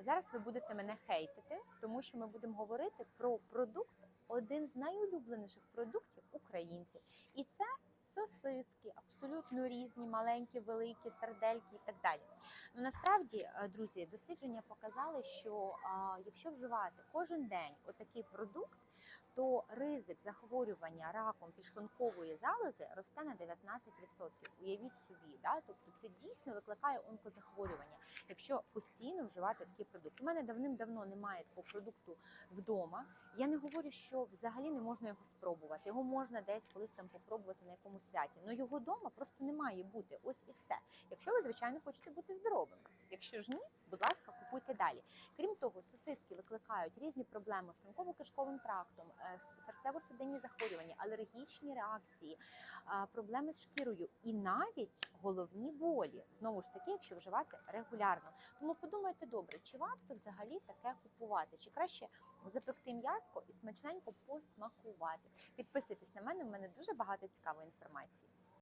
Зараз ви будете мене хейтити, тому що ми будемо говорити про продукт, один з найулюбленіших продуктів українців. І це сосиски, абсолютно різні, маленькі, великі, сардельки і так далі. Ну насправді, е, друзі, дослідження показали, що а, якщо вживати кожен день отакий продукт, то ризик захворювання раком підшлункової залози росте на 19%. Уявіть собі, да? тобто це дійсно викликає онкозахворювання, якщо постійно вживати такий продукт. У мене давним-давно немає такого продукту вдома. Я не говорю, що взагалі не можна його спробувати. Його можна десь колись там попробувати на якомусь святі. але його вдома просто не має бути. Ось і все. Якщо ви, звичайно, хочете бути здоровими. Якщо ж ні, будь ласка, купуйте далі. Крім того, сосиски викликають різні проблеми шлунково-кишковим трактом, е, серцево-судинні захворювання, алергічні реакції, проблеми з шкірою і навіть головні болі. Знову ж таки, якщо вживати регулярно. Тому подумайте добре, чи варто взагалі таке купувати, чи краще запекти м'яско і смачненько посмакувати. Підписуйтесь на мене, в мене дуже багато цікавої інформації.